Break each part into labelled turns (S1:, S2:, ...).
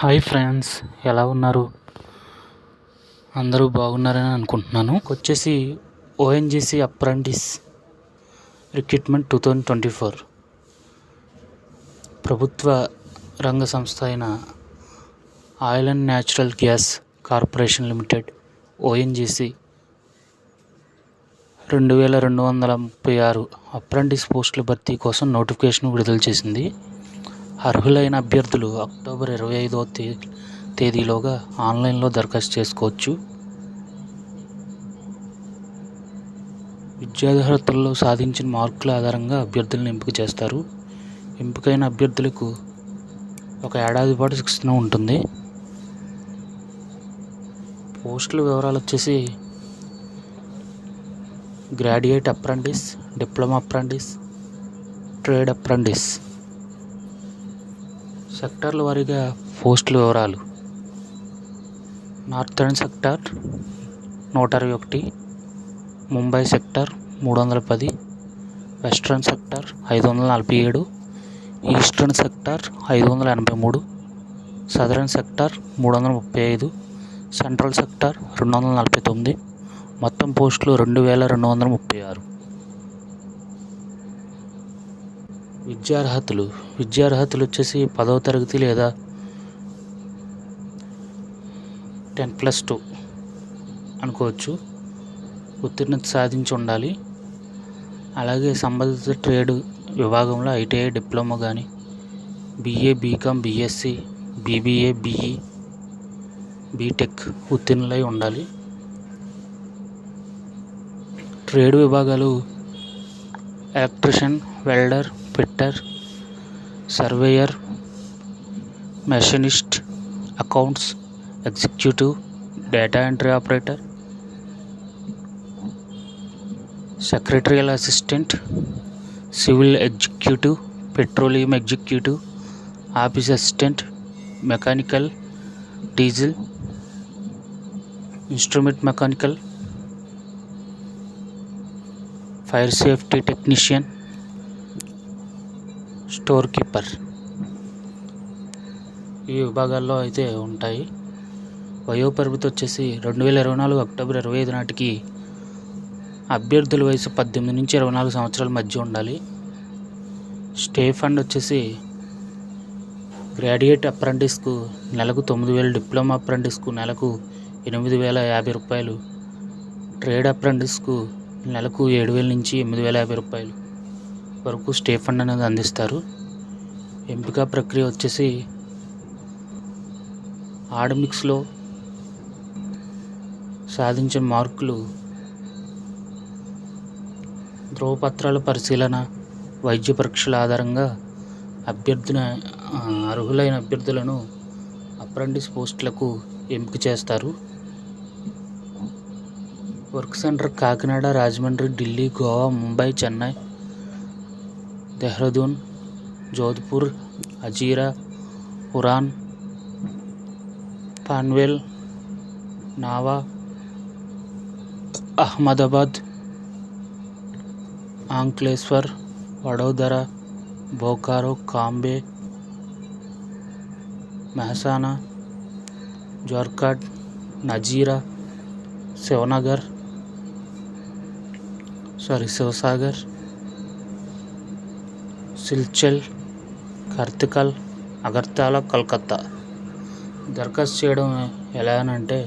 S1: Hi friends ఎలా ఉన్నారు? అందరూ బాగున్నారని అనుకుంటున్నాను. వచ్చేసి ONGC apprentice recruitment two thousand twenty four. ప్రభుత్వ రంగ సంస్థ అయిన oil and natural gas corporation limited ONGC రెండు వేల రెండు వందల ముప్పై ఆరు అప్రెంటిస్ పోస్టుల భర్తీ కోసం నోటిఫికేషన్ విడుదల చేసింది. అర్హులైన అభ్యర్థులు అక్టోబర్ ఇరవై ఐదవ తే తేదీలోగా ఆన్లైన్లో దరఖాస్తు చేసుకోవచ్చు. విద్యార్హతల్లో సాధించిన మార్కుల ఆధారంగా అభ్యర్థులను ఎంపిక చేస్తారు. ఎంపికైన అభ్యర్థులకు ఒక ఏడాది పాటు శిక్షణ ఉంటుంది. పోస్టుల వివరాలు వచ్చేసి graduate apprentice diploma apprentice trade apprentice. సెక్టార్ల వారీగా పోస్టుల వివరాలు. నార్థర్న్ సెక్టార్ నూట అరవై ఒకటి ముంబై సెక్టార్ మూడు వందల పది వెస్ట్రన్ సెక్టార్ ఐదు వందల నలభై ఏడు ఈస్టర్న్ సెక్టార్ ఐదు వందల ఎనభై మూడు సదరన్ సెక్టార్ మూడు వందల ముప్పై ఐదు సెంట్రల్ సెక్టార్ రెండు వందల నలభై తొమ్మిది మొత్తం పోస్టులు రెండు వేల రెండు వందల ముప్పై ఆరు. విద్యార్హతలు. విద్యార్హతలు వచ్చేసి పదవ తరగతి లేదా టెన్ ప్లస్ టూ అనుకోవచ్చు. ఉత్తీర్ణత సాధించి ఉండాలి. అలాగే సంబంధిత ట్రేడ్ విభాగంలో ఐటీఐ డిప్లొమా కానీ BA BCom BSc BBA BE BTech ఉత్తీర్ణులై ఉండాలి. ట్రేడ్ విభాగాలు electrician welder fitter surveyor machinist accounts executive data entry operator secretarial assistant civil executive petroleum executive office assistant mechanical diesel instrument mechanical fire safety technician store keeper. ఈ విభాగాల్లో అయితే ఉంటాయి. వయోపరిమితి వచ్చేసి రెండు వేల ఇరవై నాలుగు అక్టోబర్ ఇరవై ఐదు నాటికి అభ్యర్థుల వయసు పద్దెనిమిది నుంచి ఇరవై నాలుగు సంవత్సరాల మధ్య ఉండాలి. స్టే ఫండ్ వచ్చేసి గ్రాడ్యుయేట్ అప్రెంటిస్కు నెలకు తొమ్మిది వేలు డిప్లొమా అప్రెంటిస్కు నెలకు ఎనిమిది వేల యాభై రూపాయలు ట్రేడ్ అప్రెంటిస్కు నెలకు ఏడు వేల నుంచి ఎనిమిది వేల యాభై రూపాయలు. వరకు స్టే ఫండ్ అనేది అందిస్తారు. ఎంపిక ప్రక్రియ వచ్చేసి ఆడమిక్స్లో సాధించిన మార్కులు ధ్రువపత్రాల పరిశీలన వైద్య పరీక్షల ఆధారంగా అభ్యర్థుల అర్హులైన అభ్యర్థులను అప్రెంటిస్ పోస్టులకు ఎంపిక చేస్తారు. Work centre Kakinada Rajahmundry Delhi Goa Mumbai Chennai Dehradun, Jodhpur, Hazira Uran Panvel, Nhava, Ahmedabad, Ankleshwar, Vadodara, Bokaro, Cambay, Mehsana, Jorhat, Nazira Shivnagar sorry, Sivasagar Silchar Karaikal Agartala Calcutta. దరఖాస్తు చేయడం ఎలా అంటే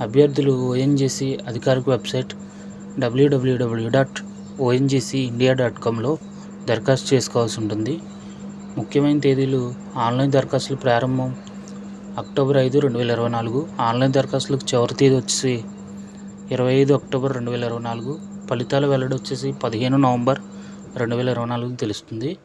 S1: అభ్యర్థులు ఓఎన్జీసీ అధికారిక website W W W dot ONGC India dot కామ్లో దరఖాస్తు చేసుకోవాల్సి ఉంటుంది. ముఖ్యమైన తేదీలు ఆన్లైన్ దరఖాస్తులు ప్రారంభం అక్టోబర్ ఐదు రెండు వేల ఇరవై నాలుగు. ఆన్లైన్ దరఖాస్తులకు చివరి తేదీ వచ్చేసి ఇరవై ఐదు అక్టోబర్ రెండు వేల ఇరవై నాలుగు. ఫలితాల వెల్లడి వచ్చేసి పదిహేను నవంబర్. రెండు వేల ఇరవై నాలుగు తెలుస్తుంది.